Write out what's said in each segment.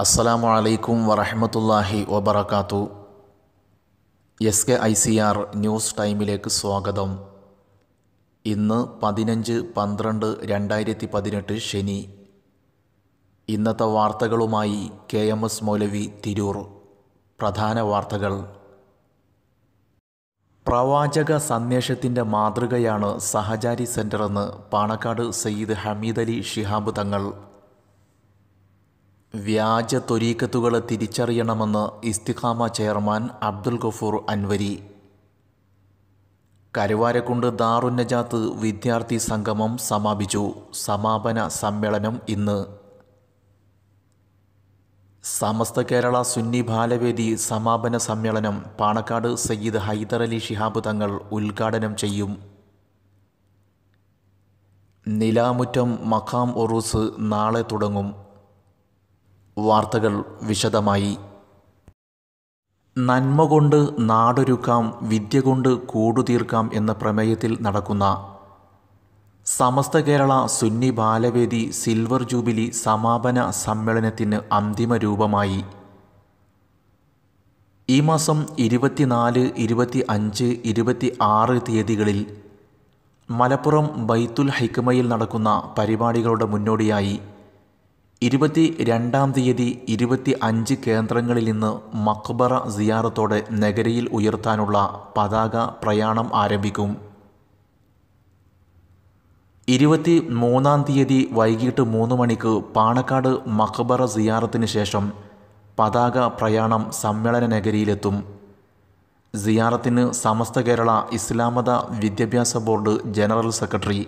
അസ്സലാമു അലൈക്കും വറഹമത്തല്ലാഹി വബർക്കാത്തു S K I C R news ടൈമിലേക്ക് സ്വാഗതം. ഇന്ന് പതിനഞ്ച് പന്ത്രണ്ട് രണ്ടായിരത്തി പതിനെട്ട് ശനി. ഇന്നത്തെ വാർത്തകളുമായി K M S Moulavi Tirur. പ്രധാന വാർത്തകൾ. പ്രവാചക സന്ദേശത്തിന്റെ മാതൃകയാണ് സഹചാരി സെന്ററെന്ന് പാണക്കാട് സയ്യിദ് ഹമീദ് അലി ഷിഹാബ് തങ്ങൾ വ്യാജ തൊരീക്കത്തുകളെ തിരിച്ചറിയണമെന്ന് ഇസ്തിഖാമ ചെയർമാൻ അബ്ദുൽ ഗഫൂർ അൻവരി. കരുവാരക്കുണ്ട് ദാറുന്നജാത്ത് വിദ്യാർത്ഥി സംഗമം സമാപിച്ചു. സമാപന സമ്മേളനം ഇന്ന്. സമസ്ത കേരള സുന്നി ബാലവേദി സമാപന സമ്മേളനം പാണക്കാട് സയ്യിദ് ഹൈദറലി അലി ഷിഹാബ് തങ്ങൾ ഉദ്ഘാടനം ചെയ്യും. നിലാമുറ്റം മഖാം ഒറൂസ് നാളെ തുടങ്ങും. വാർത്തകൾ വിശദമായി. നന്മ കൊണ്ട് നാടൊരുക്കാം വിദ്യ കൊണ്ട് കൂടുതീർക്കാം എന്ന പ്രമേയത്തിൽ നടക്കുന്ന സമസ്ത കേരള സുന്നി ബാലവേദി സിൽവർ ജൂബിലി സമാപന സമ്മേളനത്തിന് അന്തിമ രൂപമായി. ഈ മാസം ഇരുപത്തിനാല് ഇരുപത്തി അഞ്ച് ഇരുപത്തി ആറ് തീയതികളിൽ മലപ്പുറം ബൈത്തുൽ ഹൈക്കമയിൽ നടക്കുന്ന പരിപാടികളുടെ മുന്നോടിയായി ഇരുപത്തി രണ്ടാം തീയതി ഇരുപത്തി അഞ്ച് കേന്ദ്രങ്ങളിൽ നിന്ന് മക്ബറ സിയാറത്തോടെ നഗരിയിൽ ഉയർത്താനുള്ള പതാക പ്രയാണം ആരംഭിക്കും. ഇരുപത്തി മൂന്നാം തീയതി വൈകിട്ട് മൂന്ന് മണിക്ക് പാണക്കാട് മക്ബറ സിയാറത്തിന് ശേഷം പതാക പ്രയാണം സമ്മേളന നഗരിയിലെത്തും. സിയാറത്തിന് Samastha Kerala Islamatha Vidyabhyasa board general secretary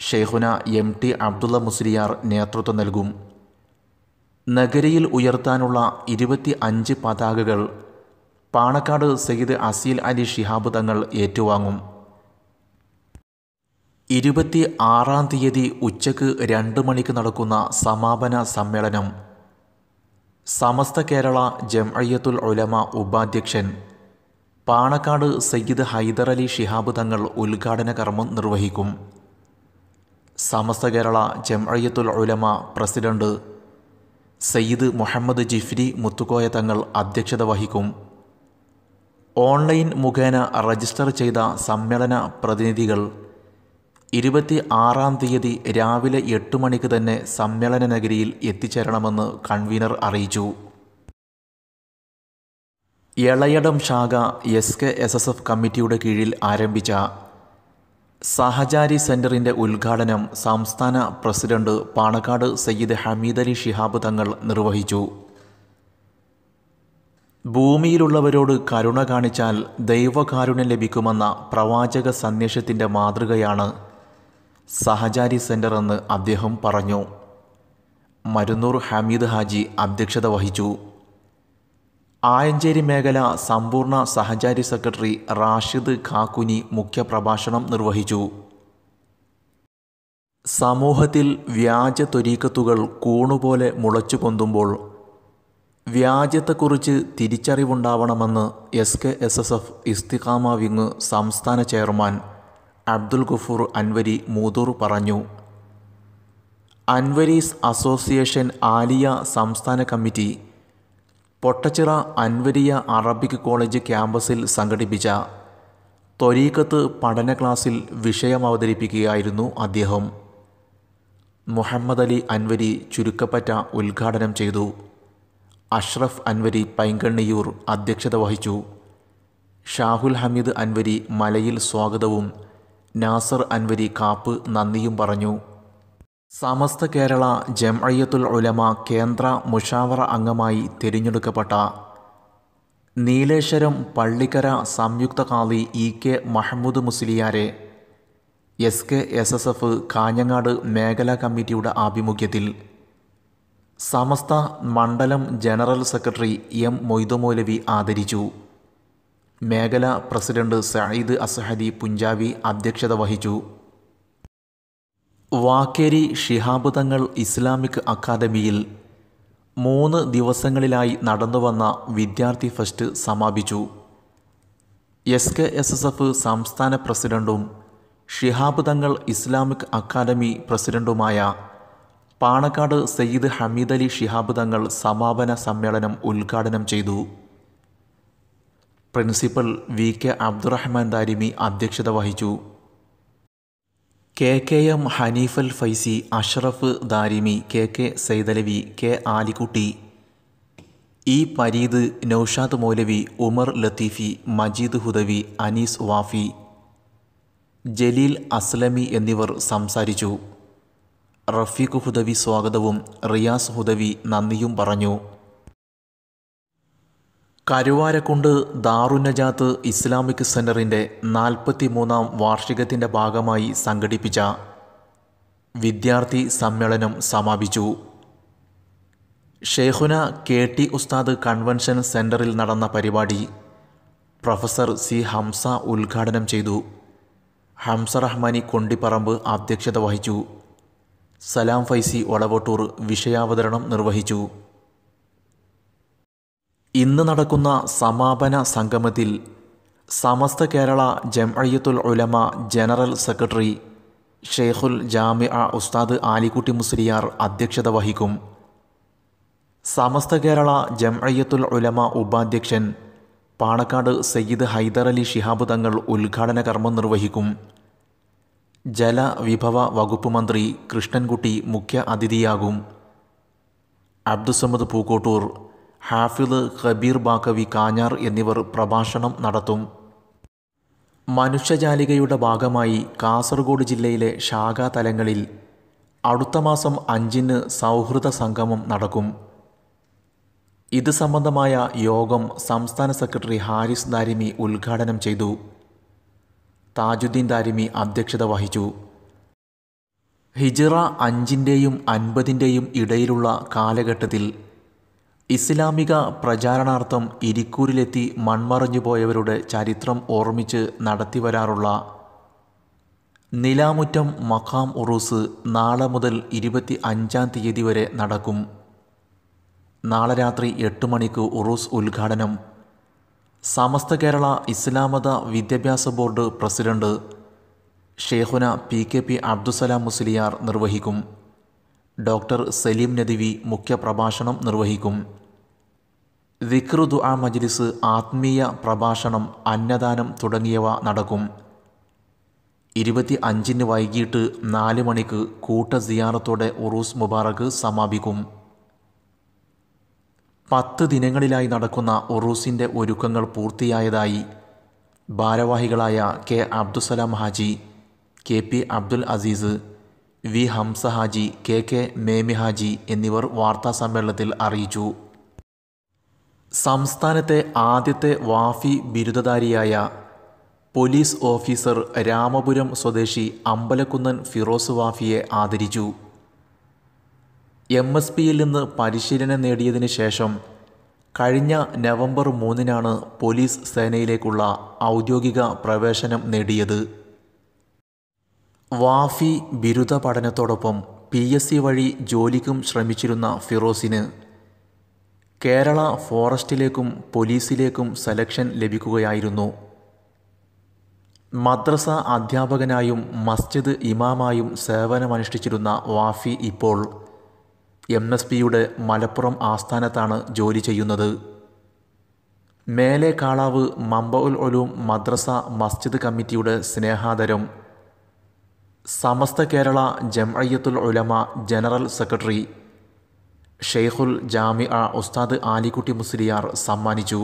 Shaikhuna M T Abdulla Musliyar നേതൃത്വം നൽകും. നഗരിയിൽ ഉയർത്താനുള്ള ഇരുപത്തി അഞ്ച് പതാകകൾ പാണക്കാട് സയ്യിദ് അസീൽ അലി ഷിഹാബ് തങ്ങൾ ഏറ്റുവാങ്ങും. ഇരുപത്തി ആറാം തീയതി ഉച്ചയ്ക്ക് രണ്ട് മണിക്ക് നടക്കുന്ന സമാപന സമ്മേളനം. സമസ്ത കേരള ജംഅയ്യത്തുൽ ഉലമ ഉപാധ്യക്ഷൻ പാണക്കാട് സയ്യിദ് ഹൈദർ അലി ഷിഹാബ് തങ്ങൾ ഉദ്ഘാടന കർമ്മം നിർവഹിക്കും. സമസ്ത കേരള ജംഅയ്യത്തുൽ ഉലമ പ്രസിഡന്റ് സയ്യിദ് മുഹമ്മദ് ജിഫ്രി മുത്തുക്കോയ തങ്ങൾ അധ്യക്ഷത വഹിക്കും. ഓൺലൈൻ മുഖേന രജിസ്റ്റർ ചെയ്ത സമ്മേളന പ്രതിനിധികൾ ഇരുപത്തി ആറാം തീയതി രാവിലെ എട്ട് മണിക്ക് തന്നെ സമ്മേളന നഗരിയിൽ എത്തിച്ചേരണമെന്ന് കൺവീനർ അറിയിച്ചു. എളയടം ശാഖ S K S S F കമ്മിറ്റിയുടെ കീഴിൽ ആരംഭിച്ച സഹചാരി സെന്ററിന്റെ ഉദ്ഘാടനം സംസ്ഥാന പ്രസിഡന്റ് പാണക്കാട് സയ്യിദ് ഹമീദ് അലി ഷിഹാബ് തങ്ങൾ നിർവഹിച്ചു. ഭൂമിയിലുള്ളവരോട് കരുണ കാണിച്ചാൽ ദൈവകാരുണ്യം ലഭിക്കുമെന്ന പ്രവാചക സന്ദേശത്തിന്റെ മാതൃകയാണ് സഹചാരി സെന്റർ എന്ന് അദ്ദേഹം പറഞ്ഞു. മരുന്നൂർ ഹമീദ് ഹാജി അധ്യക്ഷത വഹിച്ചു. ആയഞ്ചേരി മേഖല സമ്പൂർണ സഹചാരി സെക്രട്ടറി റാഷിദ് ഖാക്കുനി മുഖ്യപ്രഭാഷണം നിർവഹിച്ചു. സമൂഹത്തിൽ വ്യാജ ത്വരീക്കത്തുകൾ കൂണുപോലെ മുളച്ചു പൊന്തുമ്പോൾ വ്യാജത്തെക്കുറിച്ച് തിരിച്ചറിവുണ്ടാവണമെന്ന് S K S S F Istiqama wing സംസ്ഥാന ചെയർമാൻ അബ്ദുൽ ഗഫൂർ അൻവരി മൂതൂർ പറഞ്ഞു. അൻവരീസ് അസോസിയേഷൻ ആലിയ സംസ്ഥാന committee Pottachira Anwariya Arabic college ക്യാമ്പസിൽ സംഘടിപ്പിച്ച ത്വരീക്കത്ത് പഠന ക്ലാസ്സിൽ വിഷയം അവതരിപ്പിക്കുകയായിരുന്നു അദ്ദേഹം. മുഹമ്മദ് അലി അൻവരി ചുരുക്കപ്പറ്റ ഉദ്ഘാടനം ചെയ്തു. അഷ്റഫ് അൻവരി പൈങ്കണ്ണിയൂർ അധ്യക്ഷത വഹിച്ചു. ഷാഹുൽ ഹമീദ് അൻവരി മലയിൽ സ്വാഗതവും നാസർ അൻവരി കാപ്പ് നന്ദിയും പറഞ്ഞു. സമസ്ത കേരള ജംഅയ്യത്തുൽ ഉലമ കേന്ദ്ര മുഷാവറ അംഗമായി തിരഞ്ഞെടുക്കപ്പെട്ട നീലേശ്വരം പള്ളിക്കര സംയുക്ത കാളി ഇ കെ മഹമ്മൂദ് മുസ്ലിയാരെ S K S S F Kanhangad മേഖലാ കമ്മിറ്റിയുടെ ആഭിമുഖ്യത്തിൽ സമസ്ത മണ്ഡലം ജനറൽ സെക്രട്ടറി എം മൊയ്തുമൗലവി ആദരിച്ചു. മേഖലാ പ്രസിഡന്റ് സയ്യിദ് അസഹദി പുഞ്ചാവി അധ്യക്ഷത വഹിച്ചു. വാക്കേരി ഷിഹാബ് തങ്ങൾ ഇസ്ലാമിക് അക്കാദമിയിൽ മൂന്ന് ദിവസങ്ങളിലായി നടന്നുവന്ന വിദ്യാർത്ഥി ഫസ്റ്റ് സമാപിച്ചു. S K S S F സംസ്ഥാന പ്രസിഡന്റും ഷിഹാബ് തങ്ങൾ ഇസ്ലാമിക് അക്കാദമി പ്രസിഡന്റുമായ പാണക്കാട് സയ്യിദ് ഹമീദ് അലി ഷിഹാബ് തങ്ങൾ സമാപന സമ്മേളനം ഉദ്ഘാടനം ചെയ്തു. Principal V K Abdurahman Darimi അധ്യക്ഷത വഹിച്ചു. K K M Hanifal Faizy Ashraf Darimi K K Saidalavi K Alikutty E Pareed Noushad Moulavi Umar Latheefi Majeed Hudawi Anees Wafi Jaleel Aslami എന്നിവർ സംസാരിച്ചു. റഫീഖ് ഹുദവി സ്വാഗതവും റിയാസ് ഹുദവി നന്ദിയും പറഞ്ഞു. കരുവാരക്കുണ്ട് ദാറുനജാത്ത് ഇസ്ലാമിക് സെന്ററിന്റെ നാൽപ്പത്തി മൂന്നാം വാർഷികത്തിന്റെ ഭാഗമായി സംഘടിപ്പിച്ച വിദ്യാർത്ഥി സമ്മേളനം സമാപിച്ചു. ഷെയ്ഖുന കെ ടി ഉസ്താദ് കൺവെൻഷൻ സെന്ററിൽ നടന്ന പരിപാടി പ്രൊഫസർ സി ഹംസ ഉദ്ഘാടനം ചെയ്തു. ഹംസ റഹ്മാനി കൊണ്ടിപ്പറമ്പ് അധ്യക്ഷത വഹിച്ചു. സലാം ഫൈസി ഒളവട്ടൂർ വിഷയാവതരണം നിർവഹിച്ചു. ഇന്ന് നടക്കുന്ന സമാപന സംഗമത്തിൽ സമസ്ത കേരള ജംഅയ്യത്തുൽ ഉലമ ജനറൽ സെക്രട്ടറി ഷെയ്ഖുൽ ജാമിഅ ഉസ്താദ് ആലിക്കുട്ടി മുസ്ലിയാർ അധ്യക്ഷത വഹിക്കും. സമസ്ത കേരള ജംഅയ്യത്തുൽ ഉലമ ഉപാധ്യക്ഷൻ പാണക്കാട് സയ്യിദ് ഷിഹാബ് ശിഹാബ് തങ്ങൾ ഉദ്ഘാടന കർമ്മം നിർവഹിക്കും. ജലവിഭവ വകുപ്പ് മന്ത്രി കൃഷ്ണൻകുട്ടി മുഖ്യ അതിഥിയാകും. അബ്ദുസമ്മദ് പൂക്കോട്ടൂർ ഹാഫിദ് ഖബീർ ബാക്കവി കാഞ്ഞാർ എന്നിവർ പ്രഭാഷണം നടത്തും. മനുഷ്യജാലികയുടെ ഭാഗമായി കാസർഗോഡ് ജില്ലയിലെ ശാഖാതലങ്ങളിൽ അടുത്ത മാസം അഞ്ചിന് സൗഹൃദ സംഗമം നടക്കും. ഇത് സംബന്ധമായ യോഗം സംസ്ഥാന സെക്രട്ടറി ഹാരിസ് ദാരിമി ഉദ്ഘാടനം ചെയ്തു. താജുദ്ദീൻ ദാരിമി അധ്യക്ഷത വഹിച്ചു. ഹിജിറ അഞ്ചിന്റെയും അൻപതിന്റെയും ഇടയിലുള്ള കാലഘട്ടത്തിൽ ഇസ്ലാമിക പ്രചാരണാർത്ഥം ഇരിക്കൂരിലെത്തി മൺമറഞ്ഞു പോയവരുടെ ചരിത്രം ഓർമ്മിച്ച് നടത്തിവരാറുള്ള നിലാമുറ്റം മഖാം ഉറൂസ് നാളെ മുതൽ ഇരുപത്തി അഞ്ചാം തീയതി വരെ നടക്കും. നാളെ രാത്രി എട്ട് മണിക്ക് ഉറൂസ് ഉദ്ഘാടനം. Samastha Kerala Islamatha Vidyabhyasa board president Shaikhuna P K P Abdussalam Musliyar നിർവഹിക്കും. ഡോക്ടർ സലീം നദിവി മുഖ്യപ്രഭാഷണം നിർവഹിക്കും. ദിക്റു ദുആ മജ്ലിസ് ആത്മീയ പ്രഭാഷണം അന്നദാനം തുടങ്ങിയവ നടക്കും. ഇരുപത്തി അഞ്ചിന് വൈകിട്ട് നാല് മണിക്ക് കൂട്ട സിയാറത്തോടെ ഉറൂസ് മുബാറക് സമാപിക്കും. പത്ത് ദിനങ്ങളിലായി നടക്കുന്ന ഉറൂസിന്റെ ഒരുക്കങ്ങൾ പൂർത്തിയായതായി ഭാരവാഹികളായ K Abdussalam Haji K P Abdul Aziz V Hamsahaji K K Memihaji എന്നിവർ വാർത്താസമ്മേളനത്തിൽ അറിയിച്ചു. സംസ്ഥാനത്തെ ആദ്യത്തെ വാഫി ബിരുദധാരിയായ പോലീസ് ഓഫീസർ രാമപുരം സ്വദേശി അമ്പലക്കുന്നൻ ഫിറോസ് വാഫിയെ ആദരിച്ചു. എം എസ് പിയിൽ നിന്ന് പരിശീലനം നേടിയതിന് ശേഷം കഴിഞ്ഞ നവംബർ മൂന്നിനാണ് പോലീസ് സേനയിലേക്കുള്ള ഔദ്യോഗിക പ്രവേശനം നേടിയത്. വാഫി ബിരുദ പഠനത്തോടൊപ്പം പി എസ് സി വഴി ജോലിക്കും ശ്രമിച്ചിരുന്ന ഫിറോസിന് കേരള ഫോറസ്റ്റിലേക്കും പോലീസിലേക്കും സെലക്ഷൻ ലഭിക്കുകയായിരുന്നു. മദ്രസ അധ്യാപകനായും മസ്ജിദ് ഇമാമായും സേവനമനുഷ്ഠിച്ചിരുന്ന വാഫി ഇപ്പോൾ എം എസ് പിയുടെ മലപ്പുറം ആസ്ഥാനത്താണ് ജോലി ചെയ്യുന്നത്. മേലെ കാളാവ് മമ്പ ഉൽ ഒലൂം മദ്രസ മസ്ജിദ് കമ്മിറ്റിയുടെ സ്നേഹാദരം സമസ്ത കേരള ജംഅയ്യത്തുൽ ഉലമ ജനറൽ സെക്രട്ടറി ഷെയ്ഖുൽ ജാമിഅ ഉസ്താദ് ആലിക്കുട്ടി മുസ്ലിയാർ സമ്മാനിച്ചു.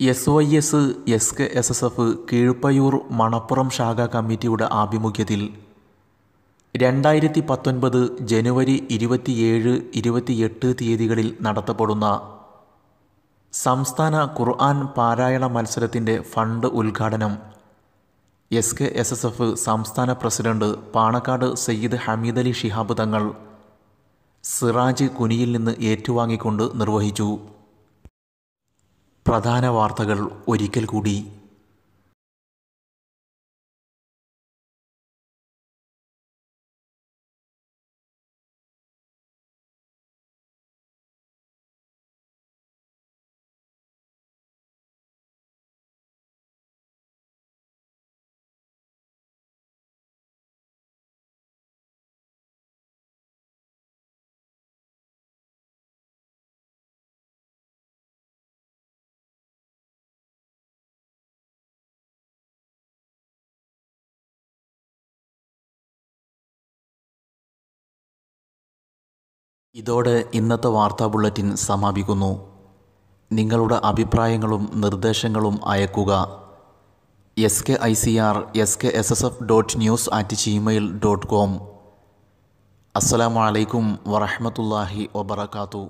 S Y S S K S S F Keezhppayur Manappuram ശാഖ കമ്മിറ്റിയുടെ ആഭിമുഖ്യത്തിൽ രണ്ടായിരത്തി പത്തൊൻപത് ജനുവരി ഇരുപത്തിയേഴ് ഇരുപത്തിയെട്ട് തീയതികളിൽ നടത്തപ്പെടുന്ന സംസ്ഥാന ഖുർആൻ പാരായണ മത്സരത്തിന്റെ ഫണ്ട് ഉദ്ഘാടനം S K S S F സംസ്ഥാന പ്രസിഡന്റ് പാണക്കാട് സയ്യിദ് ഹമീദ് അലി ഷിഹാബ് തങ്ങൾ സിറാജ് കുനിയിൽ നിന്ന് ഏറ്റുവാങ്ങിക്കൊണ്ട് നിർവഹിച്ചു. പ്രധാന വാർത്തകൾ ഒരിക്കൽ കൂടി. ഇതോടെ ഇന്നത്തെ വാർത്താ ബുള്ളറ്റിൻ സമാപിക്കുന്നു. നിങ്ങളുടെ അഭിപ്രായങ്ങളും നിർദ്ദേശങ്ങളും അയക്കുക. S K I C R S K S S F dot news at Gmail dot com അസ്സലാമു അലൈക്കും വറഹമത്തല്ലാഹി വബർക്കാത്തു